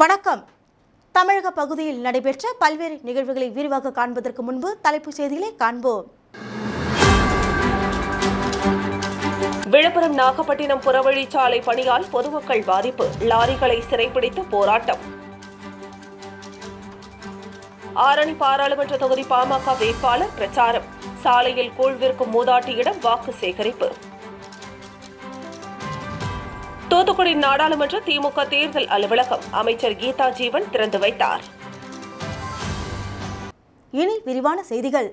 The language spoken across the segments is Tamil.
வணக்கம். தமிழக பகுதியில் நடைபெற்ற பல்வேறு நிகழ்வுகளை விரிவாக காண்பதற்கு முன்பு தலைப்புச் செய்திகளை காண்போம். விழுப்புரம் நாகப்பட்டினம் புறவழிச்சாலை பணியால் பொதுமக்கள் பாதிப்பு லாரிகளை சிறைப்பிடித்து போராட்டம். ஆரணி பாராளுமன்ற தொகுதி பாமக வேட்பாளர் பிரச்சாரம் சாலையில் கூழ்விற்கும் மூதாட்டியிடம் வாக்கு சேகரிப்பு. தூத்துக்குடி நாடாளுமன்ற திமுக தேர்தல் அலுவலகம் அமைச்சர் கீதா ஜீவன் திறந்து வைத்தார். இனி விரிவான செய்திகள்.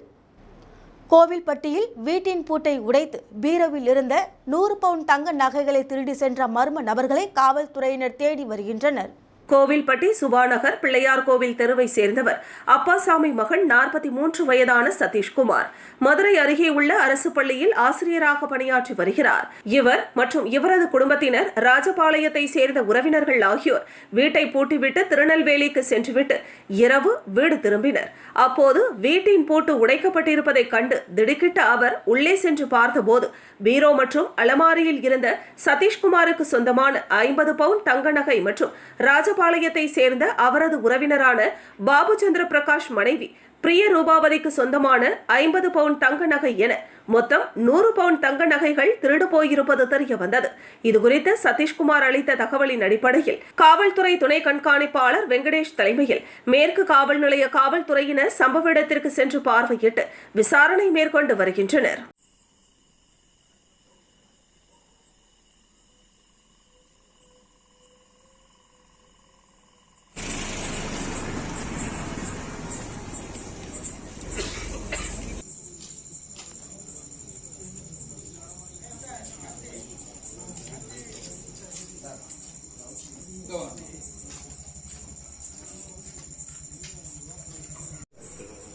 கோவில்பட்டியில் வீட்டின் பூட்டை உடைத்து பீரோவில் இருந்த நூறு பவுன் தங்க நகைகளை திருடி சென்ற மர்ம நபர்களை காவல்துறையினர் தேடி வருகின்றனர். கோவில்பட்டி சுபாநகர் பிள்ளையார் கோவில் தெருவை சேர்ந்தவர். அப்பாசாமி மகன் நாற்பத்தி மூன்று வயதான சதீஷ்குமார். மதுரை அருகே உள்ள அரசு பள்ளியில் ஆசிரியராக பணியாற்றி வருகிறார். இவர் மற்றும் இவரது குடும்பத்தினர் ராஜபாளையத்தை சேர்ந்த உறவினர்கள் ஆகியோர் வீட்டை பூட்டிவிட்டு திருநெல்வேலிக்கு சென்றுவிட்டு இரவு வீடு திரும்பினர். அப்போது வீட்டின் பூட்டு உடைக்கப்பட்டிருப்பதைக் கண்டு திடுக்கிட்ட அவர் உள்ளே சென்று பார்த்தபோது பீரோ மற்றும் அலமாரியில் இருந்த சதீஷ்குமாருக்கு சொந்தமான ஐம்பது பவுன் தங்க நகை மற்றும் ராஜபாளையத்தை சேர்ந்த அவரது உறவினரான பாபு சந்திர பிரகாஷ் மனைவி பிரிய ரூபாவதிக்கு சொந்தமான ஐம்பது பவுன் தங்க நகை என மொத்தம் நூறு பவுன் தங்க நகைகள் திருடு போயிருப்பது தெரிய வந்தது. இதுகுறித்து சதீஷ்குமார் அளித்த தகவலின் அடிப்படையில் காவல்துறை துணை கண்காணிப்பாளர் வெங்கடேஷ் தலைமையில் மேற்கு காவல் நிலைய காவல்துறையினர் சம்பவ இடத்திற்கு சென்று பார்வையிட்டு விசாரணை மேற்கொண்டு வருகின்றனர்.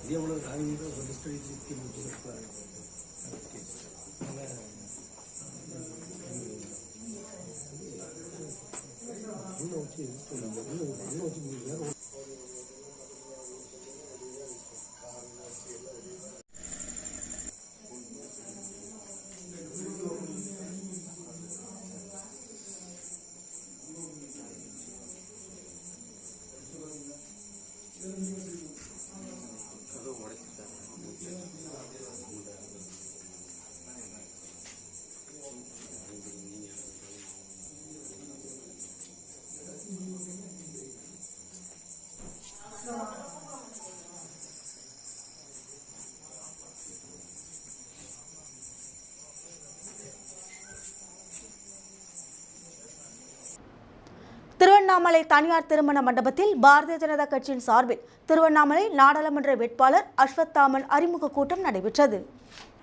एवढं दहा मिनिटं सदस्यची इतकी मोठी गोष्ट आहे नव्हती नव्हती திருவண்ணாமலை தனியார் திருமண மண்டபத்தில் பாரதிய ஜனதா கட்சியின் சார்பில் திருவண்ணாமலை நாடாளுமன்ற வேட்பாளர் அஸ்வத்தாமன் அறிமுக கூட்டம் நடைபெற்றது.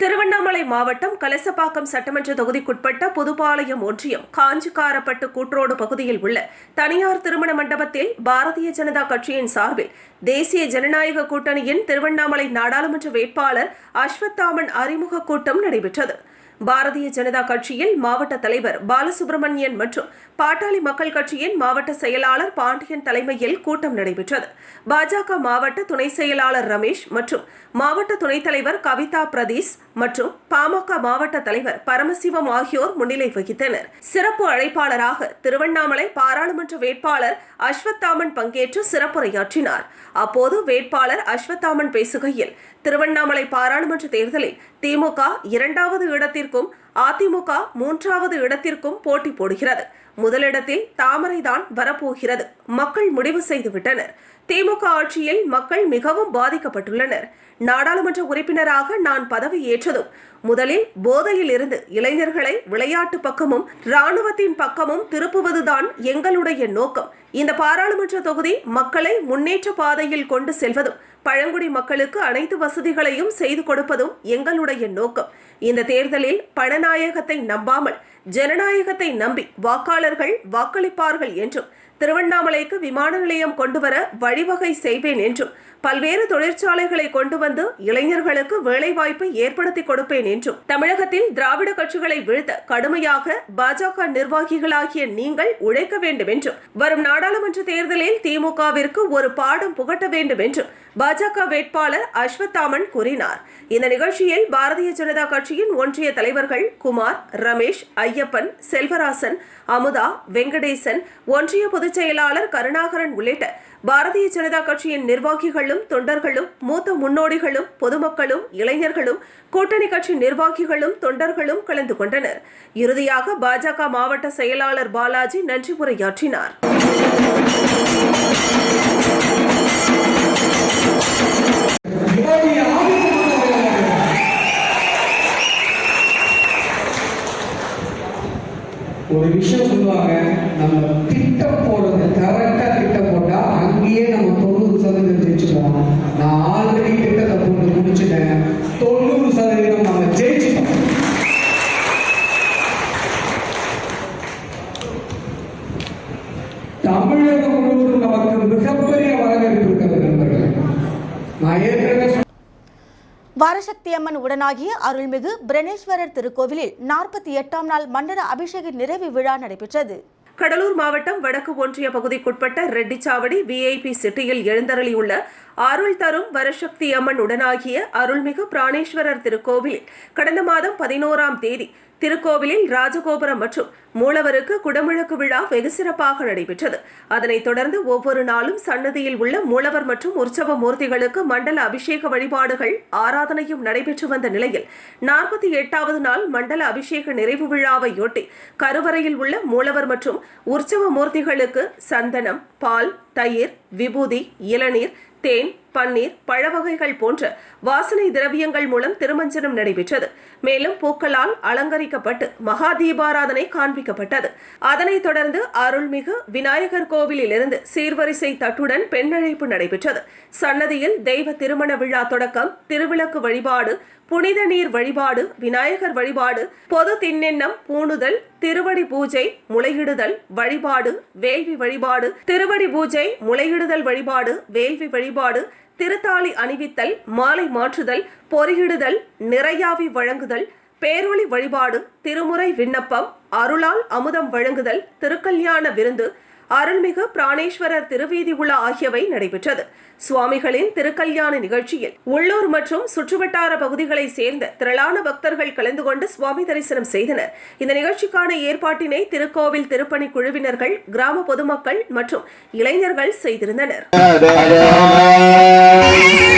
திருவண்ணாமலை மாவட்டம் கலசப்பாக்கம் சட்டமன்ற தொகுதிக்குட்பட்ட புதுப்பாளையம் ஒன்றியம் காஞ்சிக்காரப்பட்டு கூட்டுரோடு பகுதியில் உள்ள தனியார் திருமண மண்டபத்தில் பாரதிய ஜனதா கட்சியின் சார்பில் தேசிய ஜனநாயக கூட்டணியின் திருவண்ணாமலை நாடாளுமன்ற வேட்பாளர் அஸ்வத்தாமன் அறிமுக கூட்டம் நடைபெற்றது. பாரதிய ஜனதா கட்சியில் மாவட்ட தலைவர் பாலசுப்ரமணியன் மற்றும் பாட்டாளி மக்கள் கட்சியின் மாவட்ட செயலாளர் பாண்டியன் தலைமையில் கூட்டம் நடைபெற்றது. பாஜக மாவட்ட துணை செயலாளர் ரமேஷ் மற்றும் மாவட்ட துணைத் தலைவர் கவிதா பிரதீஷ் மற்றும் பாமக மாவட்ட தலைவர் பரமசிவம் ஆகியோர் முன்னிலை வகித்தனர். சிறப்பு அழைப்பாளராக திருவண்ணாமலை பாராளுமன்ற வேட்பாளர் அஸ்வத்தாமன் பங்கேற்று சிறப்புரையாற்றினார். அப்போது வேட்பாளர் அஸ்வத்தாமன் பேசுகையில் திருவண்ணாமலை பாராளுமன்ற தேர்தலில் திமுக இரண்டாவது இடத்திற்கும் அதிமுக மூன்றாவது இடத்திற்கும் போட்டி போடுகிறது. முதலிடத்தில் தாமரைதான் வரப்போகிறது. மக்கள் முடிவு செய்துவிட்டனர். திமுக ஆட்சியில் மக்கள் மிகவும் பாதிக்கப்பட்டுள்ளனர். நாடாளுமன்ற உறுப்பினராக நான் பதவி ஏற்றதும் முதலில் போதையில் இருந்து இளைஞர்களை விளையாட்டு பக்கமும் ராணுவத்தின் பக்கமும் திருப்புவதுதான் எங்களுடைய நோக்கம். இந்த பாராளுமன்ற தொகுதி மக்களை முன்னேற்ற பாதையில் கொண்டு செல்வதும் பழங்குடி மக்களுக்கு அனைத்து வசதிகளையும் செய்து கொடுப்பதும் எங்களுடைய நோக்கம். இந்த தேர்தலில் பணநாயகத்தை நம்பாமல் ஜனநாயகத்தை நம்பி வாக்காளர்கள் வாக்களிப்பார்கள் என்றும் திருவண்ணாமலைக்கு விமான நிலையம் கொண்டுவர வழிவகை செய்வேன் என்றும் பல்வேறு தொழிற்சாலைகளை கொண்டு வந்து இளைஞர்களுக்கு வேலைவாய்ப்பை ஏற்படுத்தி கொடுப்பேன் என்றும் தமிழகத்தில் திராவிட கட்சிகளை வீழ்த்த கடுமையாக பாஜக நிர்வாகிகளாகிய நீங்கள் உழைக்க வேண்டும் என்றும் வரும் நாடாளுமன்ற தேர்தலில் திமுகவிற்கு ஒரு பாடம் புகட்ட வேண்டும் என்றும் பாஜக வேட்பாளர் அஸ்வத்தாமன் கூறினார். இந்த நிகழ்ச்சியில் பாரதிய ஜனதா கட்சியின் ஒன்றிய தலைவர்கள் குமார் ரமேஷ் ஐயப்பன் செல்வராசன் அமுதா வெங்கடேசன் ஒன்றிய பொதுச் செயலாளர் கருணாகரன் உள்ளிட்ட பாரதிய ஜனதா கட்சியின் நிர்வாகிகளும் தொண்டர்களும் மூத்த முன்னோடிகளும் பொதுமக்களும் இளைஞர்களும் கூட்டணி கட்சி நிர்வாகிகளும் தொண்டர்களும் கலந்து கொண்டனர். இறுதியாக பாஜக மாவட்ட செயலாளர் பாலாஜி நன்றி உரையாற்றினார். ஒரு விஷயம் சொல்லுவாங்க நம்ம மாரியம்மன் உடனாகிய அருள்மிகு பிரணேஸ்வரர் திருக்கோவிலில் நாற்பத்தி எட்டாம் நாள் மண்டல அபிஷேக நிறைவு விழா நடைபெற்றது. கடலூர் மாவட்டம் வடக்கு ஒன்றிய பகுதிக்குட்பட்ட ரெட்டிச்சாவடி விஐபி சிட்டியில் எழுந்தருளியுள்ள அருள் தரும் வரசக்தி அம்மன் உடனாகிய அருள்மிகு பிராணேஸ்வரர் திருக்கோவிலில் கடந்த மாதம் பதினோராம் தேதி திருக்கோவிலில் ராஜகோபுரம் மற்றும் மூலவருக்கு குடமுழக்கு விழா வெகு சிறப்பாக நடைபெற்றது. அதனைத் தொடர்ந்து ஒவ்வொரு நாளும் சன்னதியில் உள்ள மூலவர் மற்றும் உற்சவ மூர்த்திகளுக்கு மண்டல அபிஷேக வழிபாடுகள் ஆராதனையும் நடைபெற்று வந்த நிலையில் நாற்பத்தி எட்டாவது நாள் மண்டல அபிஷேக நிறைவு விழாவையொட்டி கருவறையில் உள்ள மூலவர் மற்றும் உற்சவ மூர்த்திகளுக்கு சந்தனம் பால் தயிர் விபூதி இளநீர் தேன் பன்னீர் பழவகைகள் போன்ற வாசனை திரவியங்கள் மூலம் திருமஞ்சனம் நடைபெற்றது. மேலும் பூக்களால் அலங்கரிக்கப்பட்டு மகா தீபாராதனை காண்பிக்கப்பட்டது. அதனைத் தொடர்ந்து அருள்மிகு விநாயகர் கோவிலிலிருந்து சீர்வரிசை தட்டுடன் பெண்ணழைப்பு நடைபெற்றது. சன்னதியில் தெய்வ திருமண விழா தொடக்கம் திருவிளக்கு வழிபாடு புனித நீர் வழிபாடு விநாயகர் வழிபாடு பொது திண்ணெண்ணம் பூணுதல் திருவடி பூஜை முளையிடுதல் வழிபாடு வேள்வி வழிபாடு திருவடி பூஜை முளையிடுதல் வழிபாடு வேள்வி வழிபாடு திருத்தாளி அணிவித்தல் மாலை மாற்றுதல் பொறியிடுதல் நிறையாவி வழங்குதல் பேரொளி வழிபாடு திருமுறை விண்ணப்பம் அருளால் அமுதம் வழங்குதல் திருக்கல்யாண விருந்து அருள்மிகு பிராணேஸ்வரர் திருவீதி உலா ஆகியவை நடைபெற்றது. சுவாமிகளின் திருக்கல்யாண நிகழ்ச்சியில் உள்ளூர் மற்றும் சுற்றுவட்டார பகுதிகளைச் சேர்ந்த திரளான பக்தர்கள் கலந்து கொண்டு சுவாமி தரிசனம் செய்தனர். இந்த நிகழ்ச்சிக்கான ஏற்பாட்டினை திருக்கோவில் திருப்பணி குழுவினர்கள் கிராம பொதுமக்கள் மற்றும் இளைஞர்கள் செய்திருந்தனர்.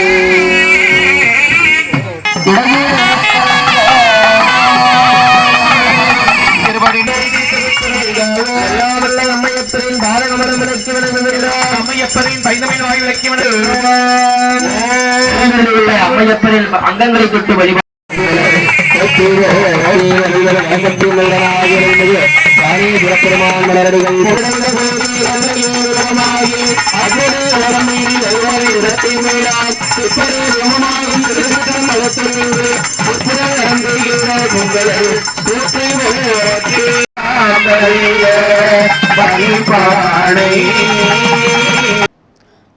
அம்மையப்பரின் பைந்தமிழ் வாய் விளக்கி அம்மையப்பரின் அங்கங்களை தொட்டு வழிபாடை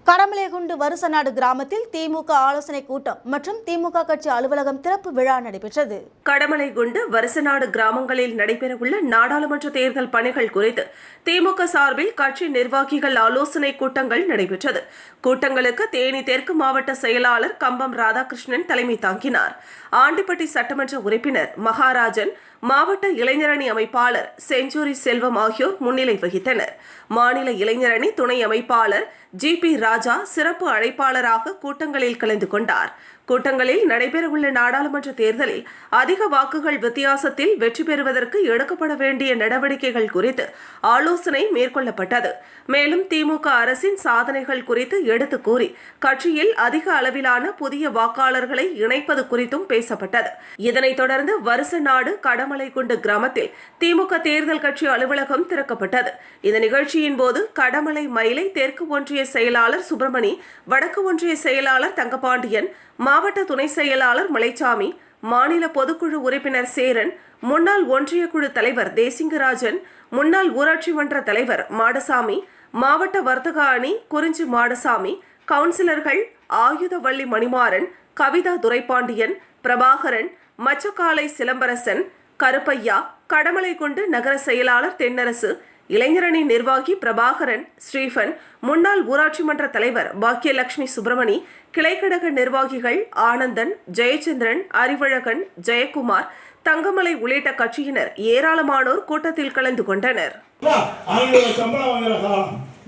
கடமலைகுண்டு வருசநாடு கிராமத்தில் திமுக ஆலோசனை கூட்டம் மற்றும் திமுக கட்சி அலுவலகம் திறப்பு விழா நடைபெற்றது. கடமலைகுண்டு வருசநாடு கிராமங்களில் நடைபெறவுள்ள நாடாளுமன்ற தேர்தல் பணிகள் குறித்து திமுக சார்பில் கட்சி நிர்வாகிகள் ஆலோசனை கூட்டங்கள் நடைபெற்றது. கூட்டங்களுக்கு தேனி தெற்கு மாவட்ட செயலாளர் கம்பம் ராதாகிருஷ்ணன் தலைமை தாங்கினார். ஆண்டிப்பட்டி சட்டமன்ற உறுப்பினர் மகாராஜன் மாவட்ட இளைஞரணி அமைப்பாளர் செஞ்சூரி செல்வம் ஆகியோர் முன்னிலை வகித்தனர். மாநில இளைஞரணி துணை அமைப்பாளர் ஜி பி ராஜா சிறப்பு அழைப்பாளராக கூட்டங்களில் கலந்து கொண்டார். கூட்டங்களில் நடைபெறவுள்ள நாடாளுமன்ற தேர்தலில் அதிக வாக்குகள் வித்தியாசத்தில் வெற்றி பெறுவதற்கு எடுக்கப்பட வேண்டிய நடவடிக்கைகள் குறித்து ஆலோசனை மேற்கொள்ளப்பட்டது. மேலும் திமுக அரசின் சாதனைகள் குறித்து எடுத்து கூறி கட்சியில் அதிக அளவிலான புதிய வாக்காளர்களை இணைப்பது குறித்தும் பேசப்பட்டது. இதனைத் தொடர்ந்து வருசநாடு கடமலைக்குண்டு கிராமத்தில் திமுக தேர்தல் கட்சி அலுவலகம் திறக்கப்பட்டது. இந்த நிகழ்ச்சியின் போது கடமலை மயிலை தெற்கு ஒன்றிய செயலாளர் சுப்பிரமணி வடக்கு ஒன்றிய செயலாளர் தங்கபாண்டியன் மாவட்ட துணை செயலாளர் மலைச்சாமி மாநில பொதுக்குழு உறுப்பினர் சேரன் முன்னாள் ஒன்றிய குழு தலைவர் தேசிங்கராஜன் முன்னாள் ஊராட்சி மன்ற தலைவர் மாடசாமி மாவட்ட வர்த்தக அணி குறிஞ்சி மாடசாமி கவுன்சிலர்கள் ஆயுதவள்ளி மணிமாறன் கவிதா துரைபாண்டியன் பிரபாகரன் மச்சக்காலை சிலம்பரசன் கருப்பையா கடமலைக்குண்டு நகர செயலாளர் தென்னரசு இளைஞரணி நிர்வாகி பிரபாகரன் ஸ்டீஃபன் முன்னாள் ஊராட்சி மன்ற தலைவர் பாக்கியலட்சுமி சுப்பிரமணி கிளைக்கழக நிர்வாகிகள் ஆனந்தன் ஜெயச்சந்திரன் அறிவழகன் ஜெயக்குமார் தங்கமலை உள்ளிட்ட கட்சியினர் ஏராளமானோர் கூட்டத்தில் கலந்து கொண்டனர்.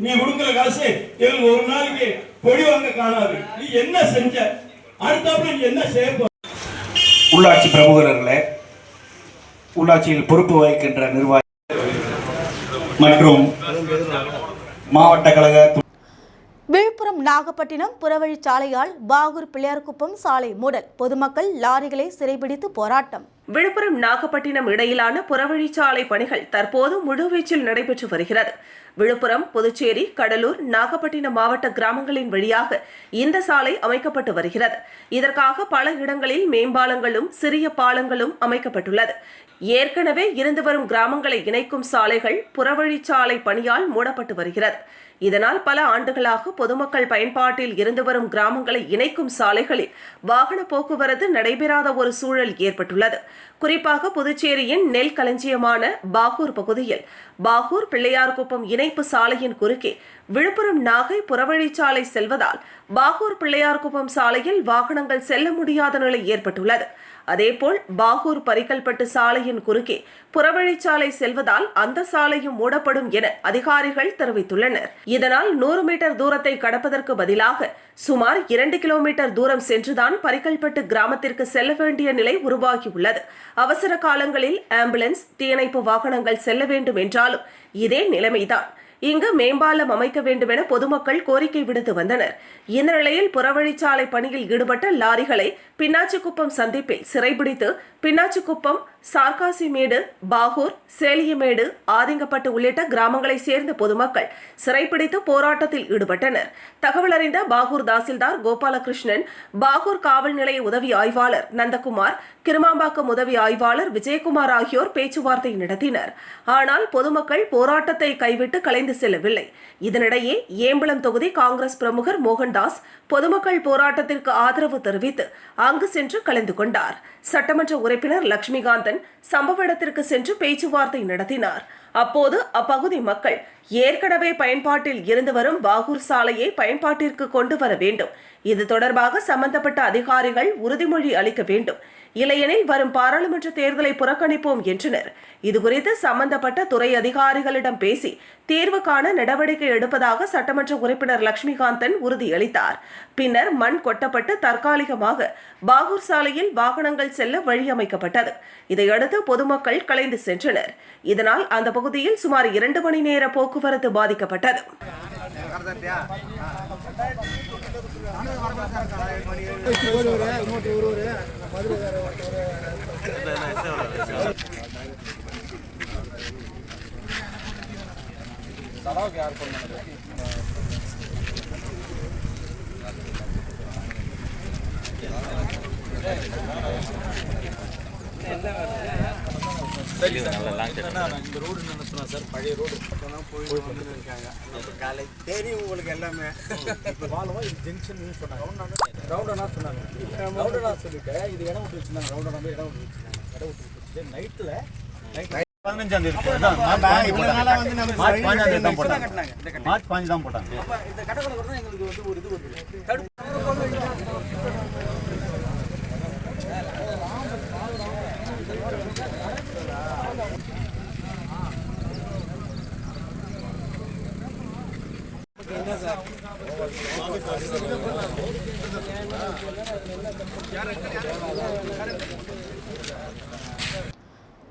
நீ கொடுக்குற காசு எங்களுக்கு ஒரு நாளைக்கு பொடி வாங்க காணாது. நீ என்ன செஞ்ச? அடுத்தாப்புல நீ என்ன செய்ய? உள்ளாட்சி பிரமுகர்களே உள்ளாட்சியில் பொறுப்பு வகிக்கின்ற நிர்வாகி மற்றும் மாவட்ட கழக விழுப்புரம் நாகப்பட்டினம் புறவழிச்சாலையால் பாகூர் பிள்ளையார்குப்பம் சாலை மூடல். பொதுமக்கள் லாரிகளை சிறைபிடித்து போராட்டம். விழுப்புரம் நாகப்பட்டினம் இடையிலான புறவழிச்சாலை பணிகள் தற்போது முழுவீச்சில் நடைபெற்று வருகிறது. விழுப்புரம் புதுச்சேரி கடலூர் நாகப்பட்டினம் மாவட்ட கிராமங்களின் வழியாக இந்த சாலை அமைக்கப்பட்டு வருகிறது. இதற்காக பல இடங்களில் மேம்பாலங்களும் சிறிய பாலங்களும் அமைக்கப்பட்டுள்ளது. ஏற்கனவே இருந்து வரும் கிராமங்களை இணைக்கும் சாலைகள் புறவழிச்சாலை பணியால் மூடப்பட்டு வருகிறது. இதனால் பல ஆண்டுகளாக பொதுமக்கள் பயன்பாட்டில் இருந்து வரும் கிராமங்களை இணைக்கும் சாலைகளில் வாகன போக்குவரத்து நடைபெறாத ஒரு சூழல் ஏற்பட்டுள்ளது. குறிப்பாக புதுச்சேரியின் நெல் களஞ்சியமான பாகூர் பகுதியில் பாகூர் பிள்ளையார்குப்பம் இணைப்பு சாலையின் குறுக்கே விழுப்புரம் நாகை புறவழிச்சாலை செல்வதால் பாகூர் பிள்ளையார்குப்பம் சாலையில் வாகனங்கள் செல்ல முடியாத நிலை ஏற்பட்டுள்ளது. அதேபோல் பாகூர் பரிக்கல்பட்டு சாலையின் குறுக்கே புறவழிச்சாலை செல்வதால் அந்த சாலையும் மூடப்படும் என அதிகாரிகள் தெரிவித்துள்ளனர். இதனால் நூறு மீட்டர் தூரத்தை கடப்பதற்கு பதிலாக சுமார் இரண்டு கிலோமீட்டர் தூரம் சென்றுதான் பரிக்கல்பட்டு கிராமத்திற்கு செல்ல வேண்டிய நிலை உருவாகியுள்ளது. அவசர காலங்களில் ஆம்புலன்ஸ் தீயணைப்பு வாகனங்கள் செல்ல வேண்டும் என்றாலும் இதே நிலைமைதான். இங்கு மேம்பாலம் அமைக்க வேண்டும் என பொதுமக்கள் கோரிக்கை விடுத்து வந்தனர். இந்த நிலையில் புறவழிச்சாலை பணியில் ஈடுபட்ட லாரிகளை பின்னாச்சிக்குப்பம் சந்திப்பில் சிறைபிடித்து பின்னாச்சிக்குப்பம் சார்காசிமேடு பாகூர் சேலியமேடு ஆதிங்கப்பட்டு உள்ளிட்ட கிராமங்களை சேர்ந்த பொதுமக்கள் சிறைப்பிடித்து போராட்டத்தில் ஈடுபட்டனர். தகவல் அறிந்த பாகூர் தாசில்தார் கோபாலகிருஷ்ணன் பாகூர் காவல் நிலைய உதவி ஆய்வாளர் நந்தகுமார் கிருமாம்பாக்கம் உதவி ஆய்வாளர் விஜயகுமார் ஆகியோர் பேச்சுவார்த்தை நடத்தினர். ஆனால் பொதுமக்கள் போராட்டத்தை கைவிட்டு கலைந்து செல்லவில்லை. இதனிடையே ஏம்பலம் தொகுதி காங்கிரஸ் பிரமுகர் மோகன்தாஸ் பொதுமக்கள் போராட்டத்திற்கு ஆதரவு தெரிவித்து அங்கு சென்று கலந்து கொண்டார். சட்டமன்ற உறுப்பினர் லட்சுமிகாந்தன் சம்பவ இடத்திற்கு சென்று பேச்சுவார்த்தை நடத்தினார். அப்போது அப்பகுதி மக்கள் ஏற்கனவே பயன்பாட்டில் இருந்து வரும் பாகூர் சாலையை பயன்பாட்டிற்கு கொண்டு வர வேண்டும். இது தொடர்பாக சம்பந்தப்பட்ட அதிகாரிகள் உறுதிமொழி அளிக்க வேண்டும். இல்லையெனில் வரும் பாராளுமன்ற தேர்தலை புறக்கணிப்போம் என்றனர். இதுகுறித்து சம்பந்தப்பட்ட துறை அதிகாரிகளிடம் பேசி தீர்வு காண நடவடிக்கை எடுப்பதாக சட்டமன்ற உறுப்பினர் லட்சுமிகாந்தன் உறுதியளித்தார். பின்னர் மண் கொட்டப்பட்டு தற்காலிகமாக பாகூர் சாலையில் வாகனங்கள் செல்ல வழி அமைக்கப்பட்டது இதையடுத்து பொதுமக்கள் கலைந்து சென்றனர். இதனால் அந்த பகுதியில் சுமார் இரண்டு மணி நேர போக்குவரத்து பாதிக்கப்பட்டது. சரவுக்கு யார் பண்ணுறது தெரியும் உங்களுக்கு எல்லாமே வாழவா இது ஜங்ஷன் சொன்னாங்க ரவுண்டனா சொன்னாங்க ரவுண்டனா சொல்லிட்டு இது இடம் விட்டு வச்சிருந்தாங்க ரவுண்டனா இடம் விட்டு வச்சிருந்தாங்க இடம் விட்டு வச்சுட்டு நைட்டில் பதினஞ்சாம் தேதி மார்ச் பதினஞ்சாம் தேதி தான் போட்டாங்க மார்ச் பதினஞ்சு தான் போட்டாங்க இந்த கட்டணம் தான் எங்களுக்கு வந்து ஒரு இது வருது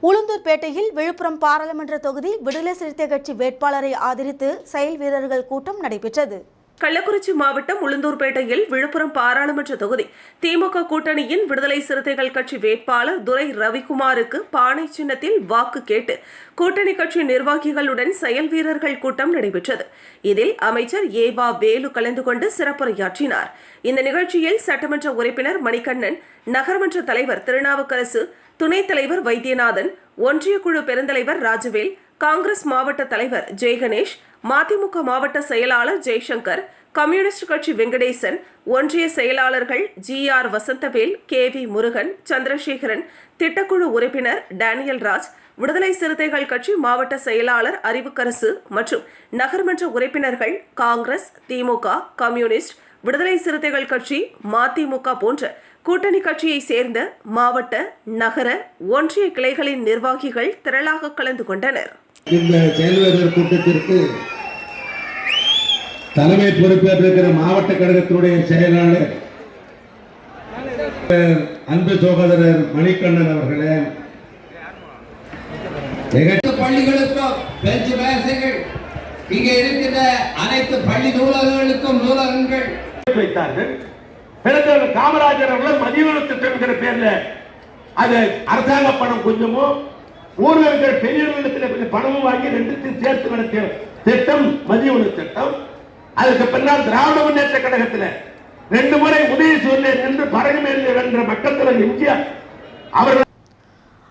உளுந்தூர்பேட்டையில் விழுப்புரம் பாராளுமன்ற தொகுதி விடுதலை சிறுத்தை கட்சி வேட்பாளரை ஆதரித்து செயல் வீரர்கள் கூட்டம் நடைபெற்றது. கள்ளக்குறிச்சி மாவட்டம் உளுந்தூர்பேட்டையில் விழுப்புரம் பாராளுமன்ற தொகுதி திமுக கூட்டணியின் விடுதலை சிறுத்தைகள் கட்சி வேட்பாளர் துரை ரவிக்குமாருக்கு பானை சின்னத்தில் வாக்கு கேட்டு கூட்டணி கட்சி நிர்வாகிகளுடன் செயல் வீரர்கள் கூட்டம் நடைபெற்றது. இதில் அமைச்சர் ஏவா வேலு கலந்து கொண்டு சிறப்புரையாற்றினார். இந்த நிகழ்ச்சியில் சட்டமன்ற உறுப்பினர் மணிகண்ணன் நகர்மன்ற தலைவர் திருநாவுக்கரசு துணைத் தலைவர் வைத்தியநாதன் ஒன்றிய குழு பெருந்தலைவர் ராஜவேல் காங்கிரஸ் மாவட்ட தலைவர் ஜெய்கணேஷ் மதிமுக மாவட்ட செயலாளர் ஜெய்சங்கர் கம்யூனிஸ்ட் கட்சி வெங்கடேசன் ஒன்றிய செயலாளர்கள் G R Vasanthavel K V Murugan Chandrasekaran திட்டக்குழு உறுப்பினர் டேனியல் ராஜ் விடுதலை சிறுத்தைகள் கட்சி மாவட்ட செயலாளர் அறிவுக்கரசு மற்றும் நகர்மன்ற உறுப்பினர்கள் காங்கிரஸ் திமுக கம்யூனிஸ்ட் விடுதலை சிறுத்தைகள் கட்சி மதிமுக போன்ற கூட்டணி கட்சியை சேர்ந்த மாவட்ட நகர ஒன்றிய கிளைகளின் நிர்வாகிகள் திரளாக கலந்து கொண்டனர். இந்த செயல்வீரர் கூட்டத்திற்கு தலைமை பொறுப்பேற்றிருக்கிற மாவட்ட கழகத்தினுடைய செயலாளர் அன்பு சகோதரர் மணிகண்ணன் அவர்களே. பள்ளிகளுக்கும் பேச்சு மேசைகள் இங்கே இருக்கின்ற அனைத்து பள்ளி நூலகங்களுக்கும் நூலகங்கள். வைத்தார்கள். பிறகு காமராஜர் அவர்கள் மதிய திட்டம் பேர்ல அது அரசாங்க பணம் கொஞ்சமும் ஊர்ல இருக்கிற பெரியவர்களிடத்தில் கொஞ்சம் பணமும் வாங்கி ரெண்டுத்தையும் சேர்த்து நடத்திய திட்டம் மதிய உணவு திட்டம். அதுக்கு பின்னால் திராவிட முன்னேற்ற கழகத்தில் ரெண்டு முறை உதய சூரியன் நின்று பறகு மேல் வென்ற மக்கள் எம்ஜிஆர். அவர்கள்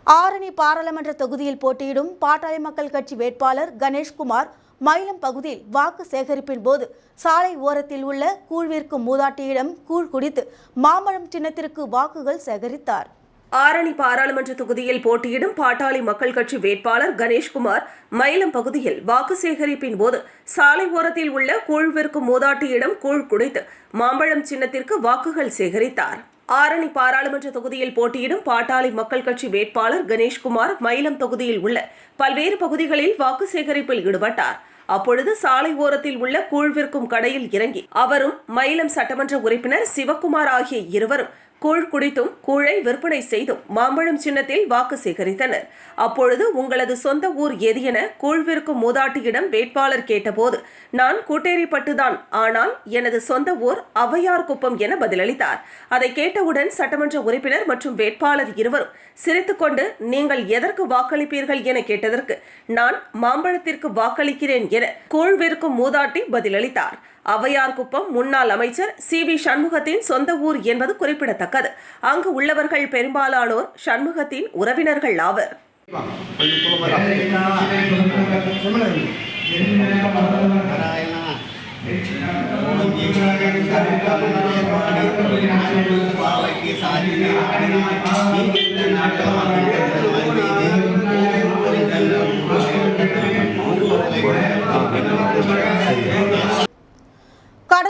ஆரணி பாராளுமன்ற தொகுதியில் போட்டியிடும் பாட்டாளி மக்கள் கட்சி வேட்பாளர் கணேஷ்குமார் மயிலம் பகுதியில் வாக்கு சேகரிப்பின் போது சாலை ஓரத்தில் உள்ள கூழ்விற்கும் மூதாட்டியிடம் கூழ் குடித்து மாம்பழம் சின்னத்திற்கு வாக்குகள் சேகரித்தார். ஆரணி பாராளுமன்ற தொகுதியில் போட்டியிடும் பாட்டாளி மக்கள் கட்சி வேட்பாளர் கணேஷ்குமார் மயிலம் பகுதியில் வாக்கு சேகரிப்பின் போது சாலை ஓரத்தில் உள்ள கூழ் விற்கும் மூதாட்டியிடம் கூழ் குடைத்து மாம்பழம் சின்னத்திற்கு வாக்குகள் சேகரித்தார். ஆரணி பாராளுமன்ற தொகுதியில் போட்டியிடும் பாட்டாளி மக்கள் கட்சி வேட்பாளர் கணேஷ்குமார் மயிலம் தொகுதியில் உள்ள பல்வேறு பகுதிகளில் வாக்கு சேகரிப்பில் ஈடுபட்டார். அப்பொழுது சாலை ஓரத்தில் உள்ள கூழ் விற்கும் கடையில் இறங்கி அவரும் மயிலம் சட்டமன்ற உறுப்பினர் சிவக்குமார் ஆகிய இருவரும் கூழ் குடித்தும் கூழை விற்பனை செய்தும் மாம்பழம் சின்னத்தில் வாக்கு சேகரித்தனர். அப்பொழுது உங்களது சொந்த ஊர் எது என கூழ் விற்கும் மூதாட்டியிடம் வேட்பாளர் கேட்டபோது நான் கூட்டேரிப்பட்டுதான். ஆனால் எனது சொந்த ஊர் ஔவையார் குப்பம் என பதிலளித்தார். அதை கேட்டவுடன் சட்டமன்ற உறுப்பினர் மற்றும் வேட்பாளர் இருவரும் சிரித்துக்கொண்டு நீங்கள் எதற்கு வாக்களிப்பீர்கள் என கேட்டதற்கு நான் மாம்பழத்திற்கு வாக்களிக்கிறேன் என கூழ் விற்கும் மூதாட்டி பதிலளித்தார். அவையார்குப்பம் முன்னாள் அமைச்சர் சி வி சண்முகத்தின் சொந்த ஊர் என்பது குறிப்பிடத்தக்கது. அங்கு உள்ளவர்கள் பெரும்பாலானோர் சண்முகத்தின் உறவினர்கள் ஆவர்.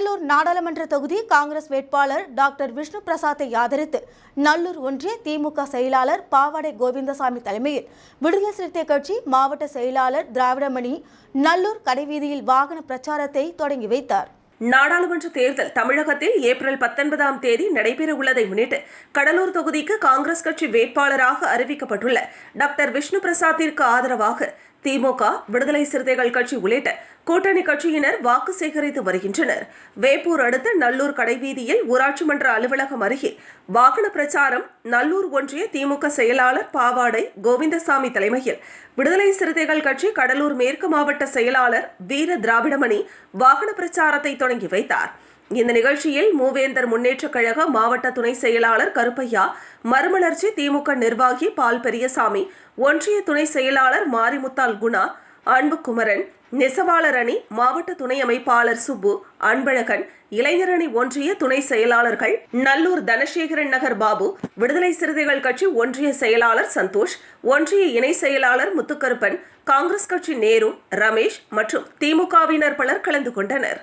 கடலூர் நாடாளுமன்ற தொகுதி காங்கிரஸ் வேட்பாளர் டாக்டர் விஷ்ணு பிரசாத்தை ஆதரித்து நல்லூர் ஒன்றிய திமுக செயலாளர் பாவாடை கோவிந்தசாமி தலைமையில் விடுதலை சிறுத்தை கட்சி மாவட்ட செயலாளர் திராவிடமணி நல்லூர் கடைவீதியில் வாகன பிரச்சாரத்தை தொடங்கி வைத்தார். நாடாளுமன்ற தேர்தல் தமிழகத்தில் ஏப்ரல் பத்தொன்பதாம் தேதி நடைபெறவுள்ளதை முன்னிட்டு கடலூர் தொகுதிக்கு காங்கிரஸ் கட்சி வேட்பாளராக அறிவிக்கப்பட்டுள்ள டாக்டர் விஷ்ணு பிரசாத்திற்கு ஆதரவாக திமுக விடுதலை சிறுத்தைகள் கட்சி உள்ளிட்ட கூட்டணி கட்சியினர் வாக்கு சேகரித்து வருகின்றனர். வேப்பூர் அடுத்த நல்லூர் கடைவீதியில் ஊராட்சி மன்ற அலுவலகம் அருகே வாகன பிரச்சாரம் நல்லூர் ஒன்றிய திமுக செயலாளர் பாவாடை கோவிந்தசாமி தலைமையில். விடுதலை சிறுத்தைகள் கட்சி கடலூர் மேற்கு மாவட்ட செயலாளர் வீர திராவிடமணி வாகன பிரச்சாரத்தை தொடங்கி வைத்தார். இந்த நிகழ்ச்சியில் மூவேந்தர் முன்னேற்றக் கழக மாவட்ட துணை செயலாளர் கருப்பையா மறுமலர்ச்சி திமுக நிர்வாகி பால் பெரியசாமி ஒன்றிய துணை செயலாளர் மாரிமுத்தால் குணா அன்புகுமரன் நெசவாளர் அணி மாவட்ட துணை அமைப்பாளர் சுப்பு அன்பழகன் இளைஞரணி ஒன்றிய துணை செயலாளர்கள் நல்லூர் தனசேகரன் நகர் பாபு விடுதலை சிறுத்தைகள் கட்சி ஒன்றிய செயலாளர் சந்தோஷ் ஒன்றிய இணை செயலாளர் முத்துக்கருப்பன் காங்கிரஸ் கட்சி நேரு ரமேஷ் மற்றும் திமுகவினர் பலர் கலந்து கொண்டனர்.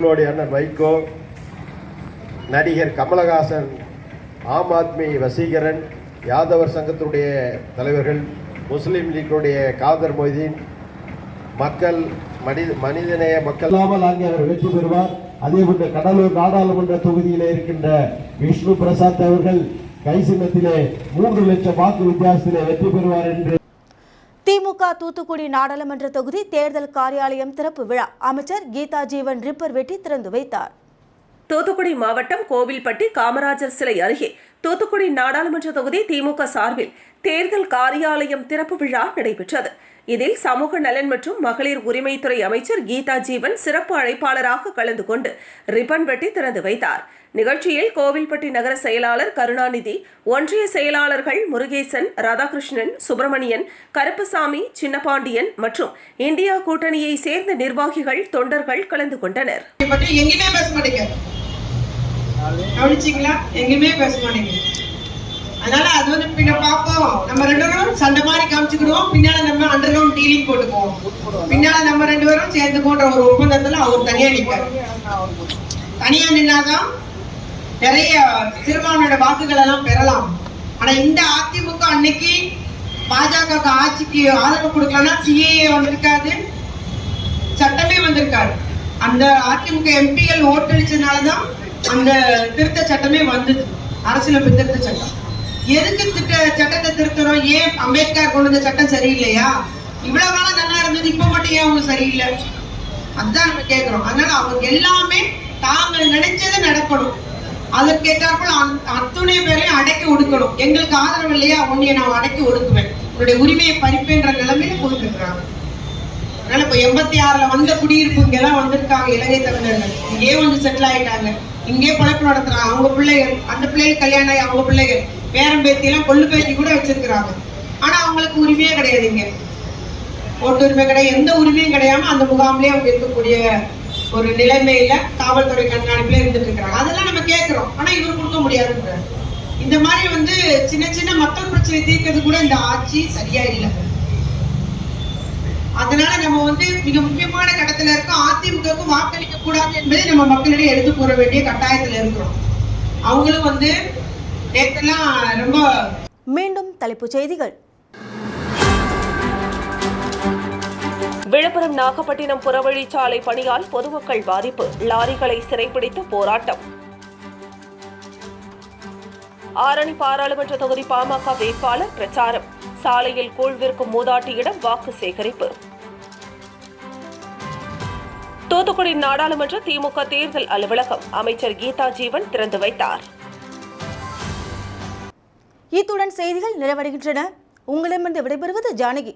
வைகோ நடிகர் கமலஹாசன் ஆம் ஆத்மி வசீகரன் யாதவர் சங்கத்தினுடைய தலைவர்கள் முஸ்லீம் லீக்குடைய காதர் மொய்தீன் மக்கள் மனித மனிதநேய மக்கள். இல்லாமல் அங்கே அவர் வெற்றி பெறுவார். அதே போன்று கடலூர் நாடாளுமன்ற தொகுதியில் இருக்கின்ற விஷ்ணு பிரசாத் அவர்கள் கை சின்னத்திலே மூன்று லட்சம் வாக்கு வித்தியாசத்திலே வெற்றி பெறுவார் என்று. திமுக தூத்துக்குடி நாடாளுமன்ற தொகுதி தேர்தல் காரியாலயம் திறப்பு விழா. அமைச்சர் கீதா ஜீவன் ரிப்பர் வெட்டி திறந்து வைத்தார். தூத்துக்குடி மாவட்டம் கோவில்பட்டி காமராஜர் சிலை அருகே தூத்துக்குடி நாடாளுமன்ற தொகுதி திமுக சார்பில் தேர்தல் காரியாலயம் திறப்பு விழா நடைபெற்றது. இதில் சமூக நலன் மற்றும் மகளிர் உரிமைத்துறை அமைச்சர் கீதா ஜீவன் சிறப்பு அழைப்பாளராக கலந்து கொண்டு ரிப்பன் வெட்டி திறந்து வைத்தார். நிகழ்ச்சியில் கோவில்பட்டி நகர செயலாளர் கருணாநிதி ஒன்றிய செயலாளர்கள் முருகேசன் ராதாகிருஷ்ணன் சுப்பிரமணியன் கருப்பசாமி சின்னபாண்டியன் மற்றும் இந்தியா கூட்டணியை சேர்ந்த நிர்வாகிகள் தொண்டர்கள் கலந்து கொண்டனர். பேச அதனால அது வந்து பின்ன பார்ப்போம். நம்ம ரெண்டு பேரும் சண்டை மாதிரி காமிச்சுக்கிடுவோம். பின்னால நம்ம அண்டர் கிரவுண்ட் டீலிங் போட்டுக்குவோம். பின்னால நம்ம ரெண்டு பேரும் சேர்ந்து போன்ற ஒரு ஒப்பந்தத்துல அவர் தனியா நிற்பார் தனியா நின்னாதான் நிறைய சிறுபான்மையோட வாக்குகள் எல்லாம் பெறலாம். ஆனா இந்த அதிமுக அன்னைக்கு பாஜக ஆட்சிக்கு ஆதரவு கொடுக்கலன்னா சிஏஏ வந்திருக்காது சட்டமே வந்திருக்காரு அந்த அதிமுக எம்பிகள் ஓட்டளிச்சதுனாலதான் அந்த திருத்த சட்டமே வந்தது. அரசியலமைப்பு திருத்த சட்டம். எதுக்கு திட்ட சட்டத்தை திருத்தறோம்? ஏன் அம்பேத்கர் கொண்டு வந்த சட்டம் சரியில்லையா? இவ்வளவு காலம் நல்லா இருந்தது இப்ப மட்டும் ஏன் அவங்க சரியில்லை? அதுதான் நம்ம கேட்கிறோம் அதனால அவங்க எல்லாமே தாங்கள் நினைச்சது நடக்கணும். அதற்கேற்றாற்போல் அந்த- அத்துணை பேரையும் அடக்கி ஒடுக்கணும். எங்களுக்கு ஆதரவு இல்லையா? உன்னைய நான் அடக்கி ஒடுக்குவேன். உன்னுடைய உரிமையை பறிப்பேன்ற நிலைமையில போயிட்டு அதனால இப்ப எண்பத்தி ஆறுல வந்த குடியிருப்பு இங்க எல்லாம் வந்திருக்காங்க இலங்கை தமிழர்கள். இங்கே வந்து செட்டில் ஆயிட்டாங்க. இங்கே பழப்பு நடத்துறாங்க. அவங்க பிள்ளைகள் அந்த பிள்ளைகள் கல்யாணம் ஆகி அவங்க பிள்ளைகள். பேரம் பேத்தி எல்லாம் கொள்ளு பேத்தி கூட வச்சிருக்கிறாங்க. ஆனா அவங்களுக்கு உரிமையே கிடையாது இங்க. ஓட்டு உரிமை கிடையாது. எந்த உரிமையும் கிடையாம அந்த முகாம்லயே அவங்க இருக்கக்கூடிய ஒரு நிலைமையில காவல்துறை கண்காணிப்புல இருந்துட்டு இருக்கிறாங்க அதெல்லாம் நம்ம கேட்கிறோம் ஆனா இவர் கொடுக்க முடியாதுன்றார் இந்த மாதிரி வந்து சின்ன சின்ன மக்கள் பிரச்சனை தீர்க்கிறது கூட இந்த ஆட்சி சரியா இல்லை அதனால நம்ம வந்து மிக முக்கியமான கட்டத்துல இருக்கோம் அதிமுகவுக்கு வாக்களிக்க கூடாது என்பதை நம்ம மக்களிடையே எடுத்து கூற வேண்டிய கட்டாயத்துல இருக்கிறோம். அவங்களும் வந்து நேற்றெல்லாம் ரொம்ப மீண்டும் தலைப்புச் செய்திகள். விழுப்புரம் நாகப்பட்டினம் புறவழிச்சாலை பணியால் பொதுமக்கள் பாதிப்பு. லாரிகளை சிறைப்பிடித்து போராட்டம். ஆரணி பாராளுமன்ற தொகுதி பாமக வேட்பாளர் பிரச்சாரம். சாலையில் கூழ் விற்கும் மூதாட்டியிடம் வாக்கு சேகரிப்பு. தூத்துக்குடி நாடாளுமன்ற திமுக தேர்தல் அலுவலகம். அமைச்சர் கீதா ஜீவன் திறந்து வைத்தார். இத்துடன் செய்திகள் நிறைவடைகின்றன. உங்களிடமிருந்து விடைபெறுவது ஜானகி.